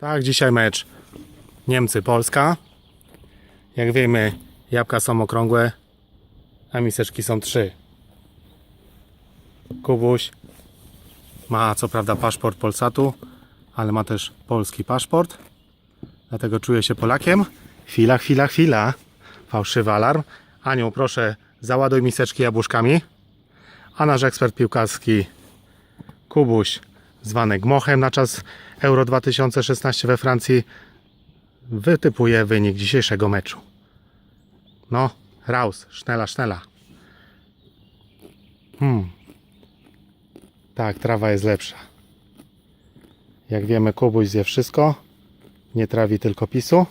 Tak, dzisiaj mecz Niemcy-Polska. Jak wiemy, jabłka są okrągłe, a miseczki są trzy. Kubuś ma co prawda paszport Polsatu, ale ma też polski paszport. Dlatego czuje się Polakiem. Chwila, chwila, chwila. Fałszywy alarm. Aniu, proszę, załaduj miseczki jabłuszkami. A nasz ekspert piłkarski Kubuś, zwany Gmochem na czas Euro 2016 we Francji, wytypuje wynik dzisiejszego meczu. No, raus, sznela, sznela. Hmm. Tak, trawa jest lepsza. Jak wiemy, Kubuś zje wszystko. Nie trawi tylko pisu.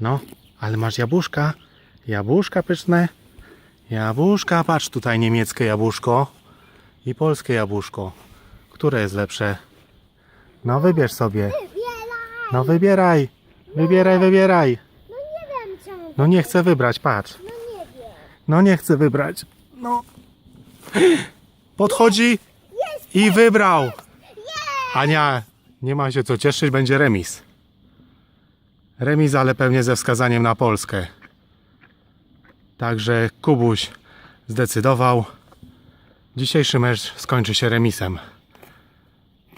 No, ale masz jabłuszka. Jabłuszka pyszne. Jabłuszka, patrz tutaj niemieckie jabłuszko i polskie jabłuszko. Które jest lepsze? No wybierz sobie. Wybieraj! No wybieraj. Wybieraj, wybieraj. No nie wiem. No nie chcę wybrać, patrz. No nie wiem. No nie chcę wybrać. No. Podchodzi i wybrał. Ania, nie ma się co cieszyć, będzie remis. Remis, ale pewnie ze wskazaniem na Polskę. Także Kubuś zdecydował. Dzisiejszy mecz skończy się remisem.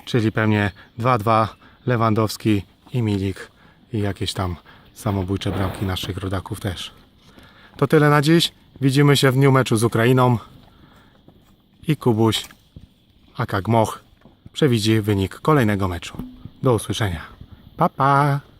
Czyli pewnie 2-2 Lewandowski i Milik i jakieś tam samobójcze bramki naszych rodaków też. To tyle na dziś. Widzimy się w dniu meczu z Ukrainą. I Kubuś, aka Gmoch, przewidzi wynik kolejnego meczu. Do usłyszenia. Pa, pa!